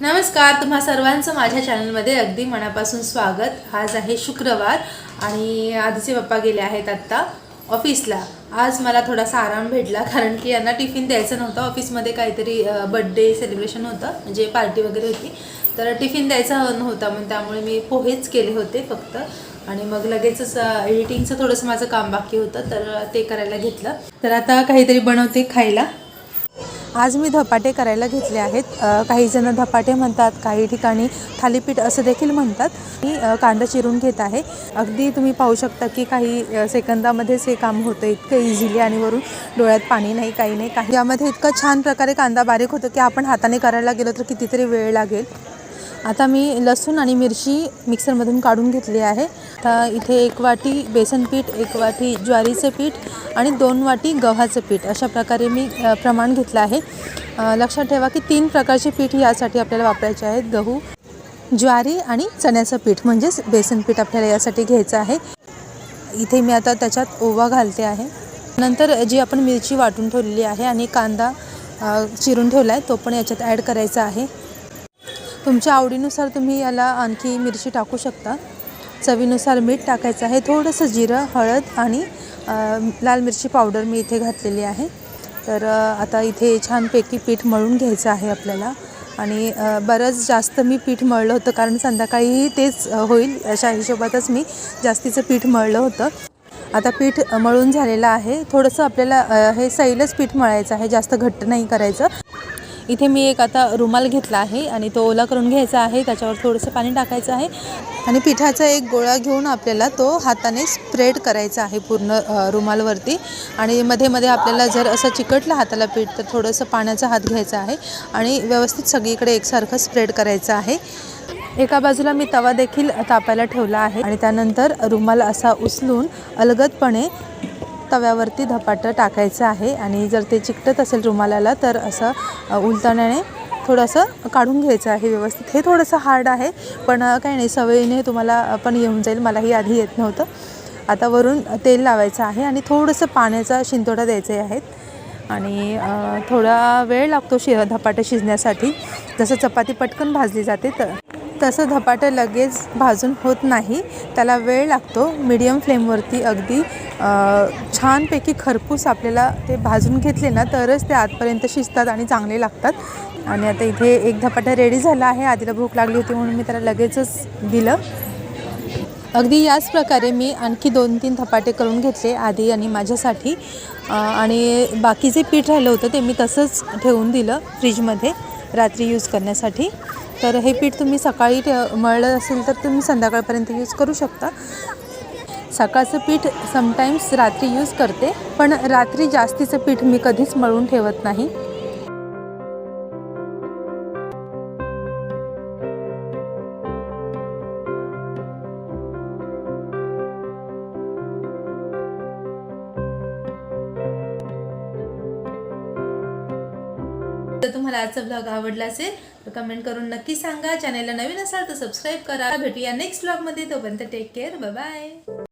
नमस्कार तुम्हा सर्वांचं माझ्या चॅनलमध्ये अगदी मनापासून स्वागत. आज आहे शुक्रवार आणि आधीचे पप्पा गेले आहेत आत्ता ऑफिसला. आज मला थोडासा आराम भेटला कारण की यांना टिफिन द्यायचं नव्हतं. ऑफिसमध्ये काहीतरी बड्डे सेलिब्रेशन होतं म्हणजे पार्टी वगैरे होती. तर टिफिन द्यायचा नव्हता मग त्यामुळे मी पोहेच केले होते फक्त. आणि मग लगेचच एडिटिंगचं थोडंसं माझं काम बाकी होतं तर ते करायला घेतलं. तर आता काहीतरी बनवते खायला. आज मी धपाटे करायला घेतले आहेत. काहीजणं काही जण धपाटे म्हणतात काही ठिकाणी थालीपीठ असं देखील म्हणतात. मी कांदा चिरून घेत आहे. अगदी तुम्ही पाहू शकता की काही सेकंदामध्येच हे काम होतं इतकं इझिली आणि वरून डोळ्यात पाणी नाही काही नाही काही यामध्ये इतकं छान प्रकारे कांदा बारीक होतो की आपण हाताने करायला गेलो तर कितीतरी वेळ लागेल. आता मी लसूण आणि मिरची मिक्सरमधून काढून घेतली आहे. आता इथे एक वाटी बेसन पीठ एक वाटी ज्वारीचे पीठ आणि दोन वाटी गव्हाचं पीठ अशा प्रकारे मी प्रमाण घेतलं आहे. लक्षात ठेवा की तीन प्रकारचे पीठ यासाठी आपल्याला वापरायचे आहेत. गहू ज्वारी आणि चण्याचं पीठ म्हणजेच बेसन पीठ आपल्याला यासाठी घ्यायचं आहे. इथे मी आता त्याच्यात ओवा घालते आहे. नंतर जी आपण मिरची वाटून ठेवलेली आहे आणि कांदा चिरून ठेवला आहे तो पण याच्यात ॲड करायचा आहे. तुमच्या आवडीनुसार तुम्ही याला आणखी मिरची टाकू शकता. चवीनुसार मीठ टाकायचं आहे. थोडंसं जिरं हळद आणि लाल मिरची पावडर मी इथे घातलेली आहे. तर आता इथे छानपैकी पीठ मळून घ्यायचं आहे आपल्याला. आणि बरंच जास्त मी पीठ मळलं होतं कारण संध्याकाळी तेच होईल. अशा हिशोबातच मी जास्तीचं पीठ मळलं होतं. आता पीठ मळून झालेलं आहे. थोडंसं आपल्याला हे सैलच पीठ मळायचं आहे. जास्त घट्ट नाही करायचं. इथे मी एक आता रुमाल घेतला आहे आणि तो ओला करून घ्यायचा आहे त्याच्यावर थोडंसं पाणी टाकायचं आहे. आणि पिठाचा एक गोळा घेऊन आपल्याला तो हाताने स्प्रेड करायचा आहे पूर्ण रुमालवरती. आणि मध्ये मध्ये आपल्याला जर असं चिकटलं हाताला पीठ तर थोडंसं पाण्याचा हात घ्यायचा आहे आणि व्यवस्थित सगळीकडे एकसारखं स्प्रेड करायचं आहे. एका बाजूला मी तवा देखील तापायला ठेवला आहे आणि त्यानंतर रुमाल असा उचलून अलगदपणे तव्यावरती धपाटं टाकायचं आहे आणि जर ते चिकटत असेल रुमालाला तर असं उलताण्याने उलटण्याने थोडंसं काढून घ्यायचं आहे व्यवस्थित. हे थोडंसं हार्ड आहे पण काही नाही सवयीने तुम्हाला पण येऊन जाईल. मलाही आधी येत नव्हतं. आता वरून तेल लावायचं आहे आणि थोडंसं पाण्याचा शिंतोडा द्यायचे आहेत आणि थोडा वेळ लागतो शि धपाटं शिजण्यासाठी. जसं चपाती पटकन भाजली जाते तर तसं धपाटं लगेच भाजून होत नाही. त्याला वेळ लागतो मीडियम फ्लेमवरती अगदी. छानपैकी खरपूस आपल्याला ते भाजून घेतले ना तरच ते आतपर्यंत शिजतात आणि चांगले लागतात. आणि आता इथे एक धपाटा रेडी झाला आहे. आधीला भूक लागली होती म्हणून मी त्याला लगेचच दिलं. अगदी याच प्रकारे मी आणखी दोन तीन धपाटे करून घेतले आधी आणि माझ्यासाठी. आणि आणि बाकीचे पीठ राहिलं होतं ते मी तसंच ठेवून दिलं फ्रीजमध्ये रात्री यूज करण्यासाठी. तर हे पीठ तुम्ही सकाळी ठेव मळलं असेल तर तुम्ही संध्याकाळपर्यंत यूज करू शकता. सकाळचं पीठ समटाईम्स रात्री यूज करते पण रात्री जास्तीचं पीठ मी कधीच मळून ठेवत नाही. जर तुम्हाला आजचा ब्लॉग आवडला असेल तर कमेंट करून नक्की सांगा. चॅनलला नवीन असाल तर सबस्क्राईब करा. भेटूया नेक्स्ट ब्लॉगमध्ये तोपर्यंत टेक केअर बाय